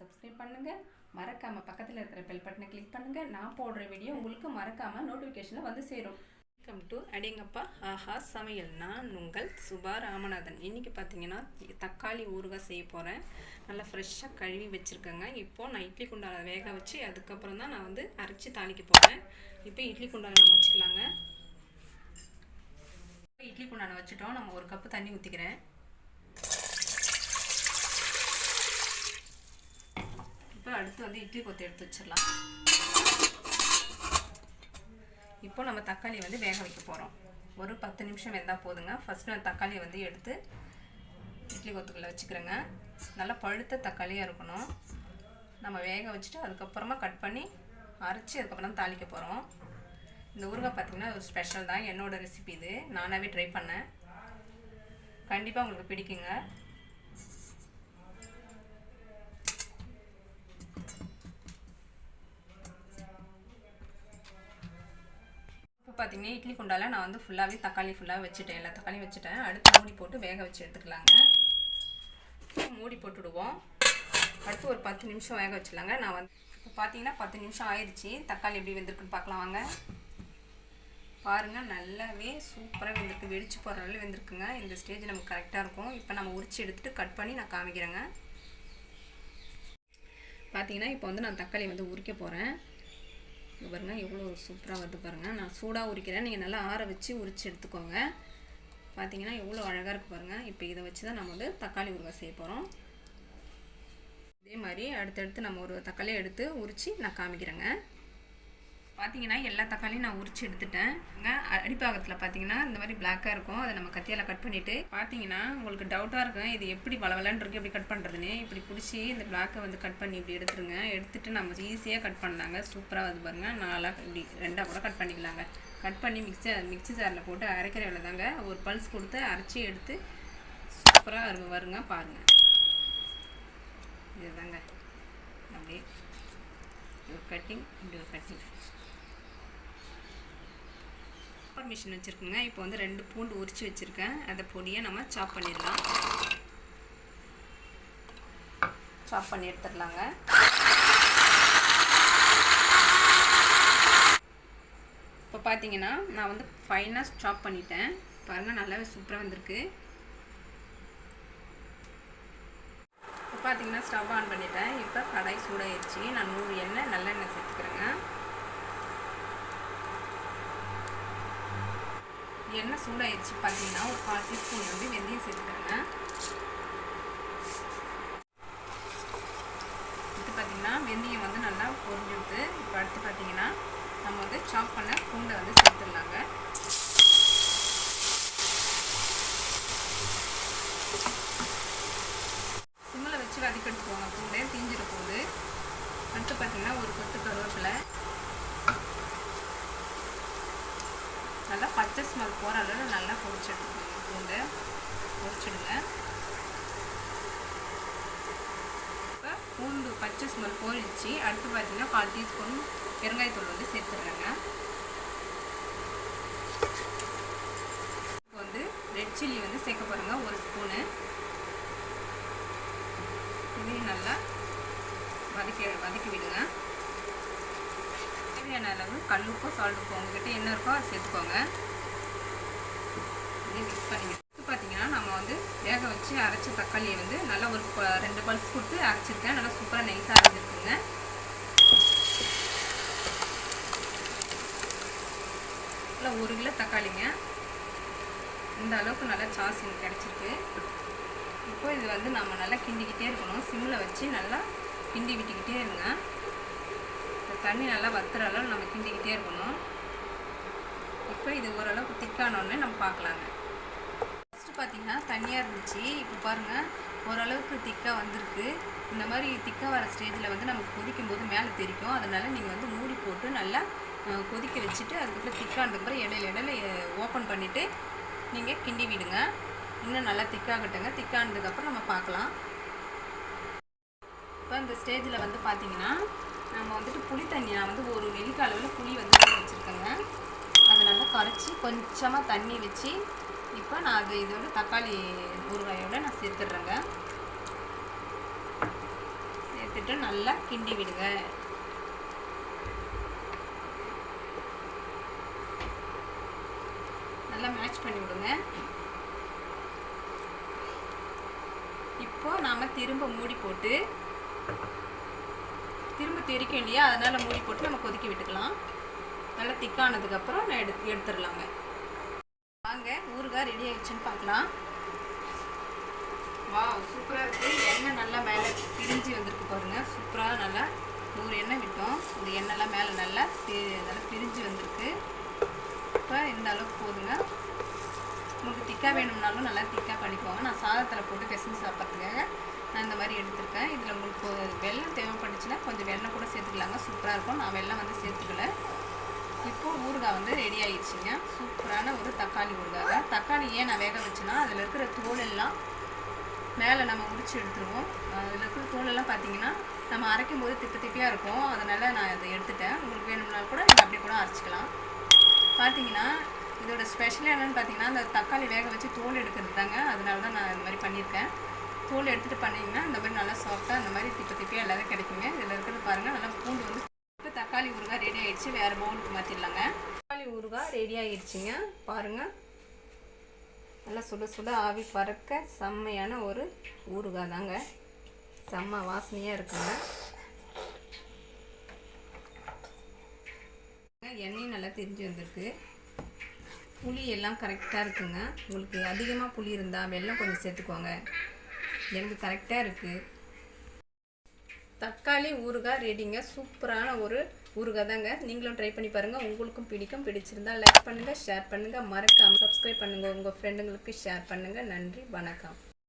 Subscribe பண்ணுங்கள் மறக்காமல் பக்கத்தில் இருக்கிற பெல் பட்டனை கிளிக் பண்ணுங்கள் நான் போடுற வீடியோ உங்களுக்கு மறக்காமல் நோட்டிஃபிகேஷனில் வந்து சேரும். வெல்கம் டு அடிங்கப்பா ஆஹா சமையல். நான் உங்கள் சுபா ராமநாதன். இன்றைக்கி பார்த்தீங்கன்னா தக்காளி ஊறுகாய் செய்ய போகிறேன் நல்லா ஃப்ரெஷ்ஷாக கழுவி வச்சுருக்கேங்க. இப்போது நான் இட்லி குண்டால வேக வச்சு அதுக்கப்புறம் தான் நான் வந்து அரைச்சி தாளிக்க போகிறேன் இப்போ இட்லி குண்டால நம்ம வச்சுக்கலாங்க. இட்லி குண்டான வச்சுட்டோம். நம்ம ஒரு கப்பு தண்ணி ஊற்றிக்கிறேன் அடுத்து வந்து இட்லி கொத்து எடுத்து வச்சிடலாம். இப்போ நம்ம தக்காளி வந்து வேக வைக்க போகிறோம் ஒரு பத்து நிமிஷம் வெந்தால் போதுங்க. ஃபஸ்ட்டு நான் தக்காளியை வந்து எடுத்து இட்லி கொத்துக்குள்ளே வச்சுக்கிறேங்க. நல்லா பழுத்த தக்காளியாக இருக்கணும். நம்ம வேக வச்சுட்டு அதுக்கப்புறமா கட் பண்ணி அரைச்சி அதுக்கப்புறம் தான் தாளிக்க போகிறோம் இந்த ஊறுகாய் பார்த்திங்கன்னா ஒரு ஸ்பெஷல் தான். என்னோடய ரெசிபி இது. நானாகவே ட்ரை பண்ணேன். கண்டிப்பாக உங்களுக்கு பிடிக்குங்க. பார்த்தீங்கன்னா இட்லி குண்டால நான் வந்து ஃபுல்லாகவே தக்காளி ஃபுல்லாக வச்சுட்டேன். எல்லா தக்காளியும் வச்சுட்டேன். அடுத்து மூடி போட்டு வேக வச்சு எடுத்துக்கலாங்க. மூடி போட்டுடுவோம் அடுத்து ஒரு பத்து நிமிஷம் வேக வச்சிடலாங்க. நான் வந்து இப்போ பார்த்தீங்கன்னா பத்து நிமிஷம் ஆயிடுச்சு தக்காளி எப்படி வெந்திருக்குன்னு பார்க்கலாம் வாங்க. பாருங்கள் நல்லாவே சூப்பராக வெந்திருக்கு. வெடிச்சு போகிற அளவு வெந்திருக்குங்க. இந்த ஸ்டேஜ் நமக்கு கரெக்டாக இருக்கும். இப்போ நம்ம உரிச்சு எடுத்துகிட்டு கட் பண்ணி நான் காமிக்கிறேங்க. பார்த்தீங்கன்னா இப்போ வந்து நான் தக்காளி வந்து உரிக்க போகிறேன் இங்கே பாருங்கள் எவ்வளோ சூப்பராக வருது பாருங்கள் நான் சூடாக உரிக்கிறேன். நீங்கள் நல்லா ஆற வச்சு உரித்து எடுத்துக்கோங்க. பார்த்தீங்கன்னா எவ்வளோ அழகாக இருக்குது பாருங்கள் இப்போ இதை வச்சு தான் நம்ம வந்து தக்காளி ஊறுகாய் செய்ய போகிறோம் இதே மாதிரி அடுத்தடுத்து நம்ம ஒரு தக்காளியை எடுத்து உரித்து நான் காமிக்கிறேங்க. பார்த்தீங்கன்னா எல்லா தக்காளியும் நான் உரிச்சு எடுத்துட்டேன். அடிப்பாகத்தில் பார்த்தீங்கன்னா இந்த மாதிரி பிளாக்காக இருக்கும். அதை நம்ம கத்தியால் கட் பண்ணிவிட்டு பார்த்தீங்கன்னா உங்களுக்கு டவுட்டாக இருக்கும். இது எப்படி வளவலன்னு இருக்கு எப்படி கட் பண்ணுறதுன்னு இப்படி பிடிச்சி இந்த பிளாக்கை வந்து கட் பண்ணி இப்படி எடுத்துருங்க. எடுத்துட்டு நம்ம ஈஸியாக கட் பண்ணலாங்க. சூப்பராக வந்து பாருங்கள் நாலாக இப்படி ரெண்டாக கூட கட் பண்ணிக்கலாங்க. கட் பண்ணி மிக்சி மிக்சி ஜாரில் போட்டு அரைக்கிற வேலை தாங்க ஒரு பல்ஸ் கொடுத்து அரைச்சி எடுத்து சூப்பராக வரும் வருங்க பாருங்கள் இதுதாங்க. அப்படியே ஒரு கட்டிங் இப்படி ஒரு கட்டிங் சாப்பர் மிஷின் வச்சுருக்குங்க. இப்போ வந்து ரெண்டு பூண்டு உரித்து வச்சுருக்கேன். அந்த பொடியை நம்ம சாப் பண்ணிடலாம். சாப் பண்ணி எடுத்துடலாங்க. இப்போ பார்த்தீங்கன்னா நான் வந்து ஃபைனாக சாப் பண்ணிட்டேன். பாருங்கள் நல்லாவே சூப்பராக வந்திருக்கு. இப்போ பார்த்தீங்கன்னா ஸ்டவ் ஆன் பண்ணிட்டேன். இப்போ கடாய் சூடாயிருச்சு. நான் நூறு எண்ணெய் நல்லெண்ணெய் சேர்த்துக்கிறேங்க எண்ணெய் சூடாயிடுச்சு பார்த்தீங்கன்னா ஒரு கால் டீஸ்பூன் வந்து வெந்தயம் சேர்த்துக்கிறேங்க அடுத்து பார்த்தீங்கன்னா வெந்தயம் வந்து நல்லா பொரிஞ்சுடுது. இப்போ அடுத்து பார்த்தீங்கன்னா நம்ம வந்து சாப் பண்ண பூண்டை வந்து சேர்த்துடலாங்க. சிம்மில் வச்சு வதக்கெடுத்துக்கோங்க பூண்டை தீஞ்சிட போகுது. அடுத்து பார்த்தீங்கன்னா ஒரு கொத்து கருவேப்பிலை நல்லா பச்சை ஸ்மெல் போகிற அளவு நல்லா பொரிச்சிடுங்க பூண்டு பொரிச்சிடுங்க. இப்போ பூண்டு பச்சை ஸ்மெல் போயிடுச்சு அடுத்து பார்த்தீங்கன்னா கால் டீஸ்பூன் பெருங்காயத்தூள் வந்து சேர்த்துடுறேங்க. இப்போ வந்து ரெட் சில்லி வந்து சேர்க்க போகிறேங்க ஒரு ஸ்பூனு இதையும் நல்லா வதக்கி வதக்கி விடுங்க. தேவையான அளவு கல்லுப்போ சால்ட்டுப்போ உங்ககிட்ட என்ன இருக்கோ அதை சேர்த்துக்கோங்க. இதையும் மிக்ஸ் பண்ணிங்க. பார்த்தீங்கன்னா நம்ம வந்து வேக வச்சு அரைச்ச தக்காளியை வந்து நல்லா ஒரு ரெண்டு பல்ஸ் கொடுத்து அரைச்சிருக்கேன். நல்லா சூப்பராக நைஸாக அரைஞ்சிருக்குங்க. நல்லா ஒரு கிலோ தக்காளிங்க. இந்த அளவுக்கு நல்லா சாஸ் எனக்கு கிடச்சிருக்கு. இப்போ இது வந்து நம்ம நல்லா கிண்டிக்கிட்டே இருக்கணும். சிம்மில் வச்சு நல்லா கிண்டி விட்டுக்கிட்டே இருங்க. தண்ணி நல்லா வத்துற அளவு நம்ம கிண்டிக்கிட்டே இருக்கணும். இப்போ இது ஓரளவுக்கு திக்கானோடனே நம்ம பார்க்கலாங்க. ஃபஸ்ட்டு பார்த்தீங்கன்னா தண்ணியாக இருந்துச்சு. இப்போ பாருங்கள் ஓரளவுக்கு திக்காக வந்திருக்கு. இந்த மாதிரி திக்காக வர ஸ்டேஜில் வந்து நமக்கு கொதிக்கும் போது மேலே தெரிக்கும். அதனால் நீங்கள் வந்து மூடி போட்டு நல்லா கொதிக்க வச்சுட்டு அதுக்கப்புறம் திக்கானதுக்கப்புறம் இடையில இடையில ஓப்பன் பண்ணிவிட்டு நீங்கள் கிண்டி விடுங்க. இன்னும் நல்லா திக்காகட்டுங்க திக்கானதுக்கப்புறம் நம்ம பார்க்கலாம். இப்போ இந்த ஸ்டேஜில் வந்து பார்த்திங்கன்னா நம்ம வந்துட்டு புளி தண்ணி நான் வந்து ஒரு நெல்லிக்காய் அளவில் புளி வந்து வச்சுருக்கேங்க. அதை நல்லா கரைச்சி கொஞ்சமாக தண்ணி வச்சு இப்போ நான் அது இதோட தக்காளி ஊறுகாயோட நான் சேர்த்துடுறேங்க. சேர்த்துட்டு நல்லா கிண்டி விடுங்க. நல்லா மேட்ச் பண்ணி விடுங்க. இப்போ நாம் திரும்ப மூடி போட்டு திரும்ப தெரிக்கும் இல்லையா? அதனால் மூடி போட்டு நம்ம கொதிக்க விட்டுக்கலாம். நல்லா திக்கானதுக்கப்புறம் நான் எடுத்து எடுத்துடலாங்க. வாங்க ஊறுகாய் ரெடி ஆகிடுச்சுன்னு பார்க்கலாம். வா சூப்பராக இருக்குது எண்ணெய் நல்லா மேலே பிரிஞ்சு வந்திருக்கு பாருங்கள் சூப்பராக நல்லா நூறு எண்ணெய் விட்டோம். இந்த எண்ணெய்லாம் மேலே நல்லா நல்லா பிரிஞ்சு வந்திருக்கு. இப்போ இந்த அளவுக்கு போதுங்க. உங்களுக்கு திக்காக வேணும்னாலும் நல்லா திக்காக பண்ணிக்கோங்க. நான் சாதத்தில் போட்டு பிசைஞ்சு சாப்பிட்றதுக்காக நான் இந்த மாதிரி எடுத்திருக்கேன். இதில் உங்களுக்கு வெள்ளம் தேவைப்பட்டுச்சுன்னா கொஞ்சம் வெள்ளம் கூட சேர்த்துக்கலாங்க. சூப்பராக இருக்கும். நான் வெள்ளம் வந்து சேர்த்துக்கல. இப்போ ஊறுகாய் வந்து ரெடி ஆகிடுச்சிங்க சூப்பரான ஒரு தக்காளி ஊறுகாய். தக்காளி ஏன் நான் வேக வச்சேன்னா அதில் இருக்கிற தோல் எல்லாம் மேலே நம்ம உரிச்சு எடுத்துருவோம். அதில் இருக்கிற தோலெல்லாம் பார்த்தீங்கன்னா நம்ம அரைக்கும் போது திப்பி திப்பியாக இருக்கும். அதனால் நான் அதை எடுத்துட்டேன். உங்களுக்கு வேணும்னாலும் கூட நீங்கள் அப்படியே கூட அரைச்சிக்கலாம். பார்த்தீங்கன்னா இதோட ஸ்பெஷல் என்னென்னு பார்த்தீங்கன்னா அந்த தக்காளி வேக வச்சு தோல் எடுக்கிறது தாங்க. அதனால தான் நான் இந்த மாதிரி பண்ணியிருக்கேன். தோல் எடுத்துகிட்டு பண்ணிங்கன்னா இந்த மாதிரி நல்லா சாஃப்டாக அந்த மாதிரி திப்பி திப்பியாக எல்லாரும் கிடைக்குங்க. இதில் இருக்கிறது பாருங்கள் நல்லா பூண்டு வந்து இப்போ தக்காளி ஊறுகாய் ரெடி ஆகிடுச்சு வேறு பவுலுக்கு மாற்றிடலாங்க தக்காளி ஊறுகாய் ரெடி ஆகிடுச்சிங்க பாருங்கள் நல்லா சுட சுட ஆவி பறக்க செம்மையான ஒரு ஊறுகாய் தாங்க. செம்ம வாசனையாக இருக்குங்க. எண்ணெயும் நல்லா திரிஞ்சு வந்திருக்கு. புளி எல்லாம் கரெக்டாக இருக்குங்க. உங்களுக்கு அதிகமாக புளி இருந்தால் வெள்ளம் கொஞ்சம் சேர்த்துக்கோங்க. எனக்கு கரெக்டாக இருக்குது தக்காளி ஊறுகாய் ரெடிங்க. சூப்பரான ஒரு ஊறுகாய் தாங்க. நீங்களும் ட்ரை பண்ணி பாருங்கள் உங்களுக்கும் பிடிக்கும். பிடிச்சிருந்தா லைக் பண்ணுங்கள் ஷேர் பண்ணுங்கள் மறக்காமல் சப்ஸ்கிரைப் பண்ணுங்கள் உங்கள் ஃப்ரெண்டுங்களுக்கு ஷேர் பண்ணுங்கள் நன்றி வணக்கம்.